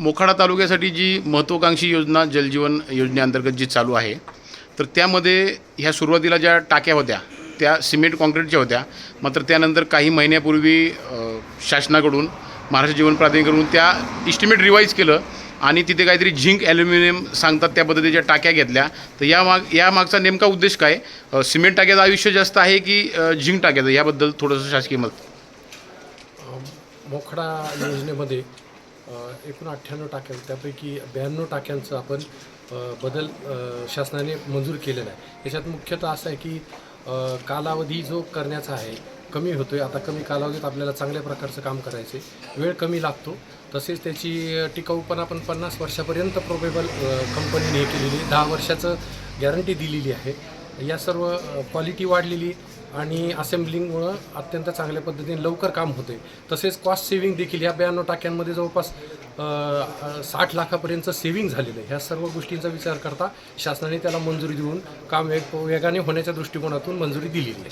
मोखाडा तालुक्यासाठी जी महत्त्वाकांक्षी योजना जलजीवन योजनेअंतर्गत जी चालू आहे तर त्यामध्ये ह्या सुरुवातीला ज्या टाक्या होत्या त्या सिमेंट कॉन्क्रीटच्या होत्या मात्र त्यानंतर काही महिन्यापूर्वी शासनाकडून महाराष्ट्र जीवन प्राधिकरणकडून त्या इस्टिमेट रिवाईज केलं आणि तिथे काहीतरी झिंक ॲल्युमिनियम सांगतात त्या पद्धतीच्या टाक्या घेतल्या तर या माग या मागचा नेमका उद्देश काय? सिमेंट टाक्याचं आयुष्य जास्त आहे की झिंक टाक्याचं? याबद्दल थोडंसं शासकीय मत मोखडा योजनेमध्ये एकूण अठ्ठ्याण्णव टाक्या त्यापैकी ब्याण्णव टाक्यांचं आपण बदल शासनाने मंजूर केलेला आहे. याच्यात मुख्यतः असं आहे की कालावधी जो करण्याचा आहे कमी होतो आहे आता कमी कालावधीत आपल्याला चांगल्या प्रकारचं काम करायचं आहे वेळ कमी लागतो. तसेच त्याची टिकाऊपणा पण पन्नास वर्षापर्यंत प्रोबेबल कंपनीने हे केलेली आहे. दहा वर्षाचं गॅरंटी दिलेली आहे. या सर्व क्वालिटी वाढलेली आणि असेंब्लिंगमुळं अत्यंत चांगल्या पद्धतीने लवकर काम होते तसेच कॉस्ट सेव्हिंग देखील या ब्याण्णव टाक्यांमध्ये जवळपास साठ लाखापर्यंतचं सेव्हिंग झालेलं आहे. ह्या सर्व गोष्टींचा विचार करता शासनाने त्याला मंजुरी देऊन काम वेग वेगाने होण्याच्या दृष्टिकोनातून मंजुरी दिलेली आहे.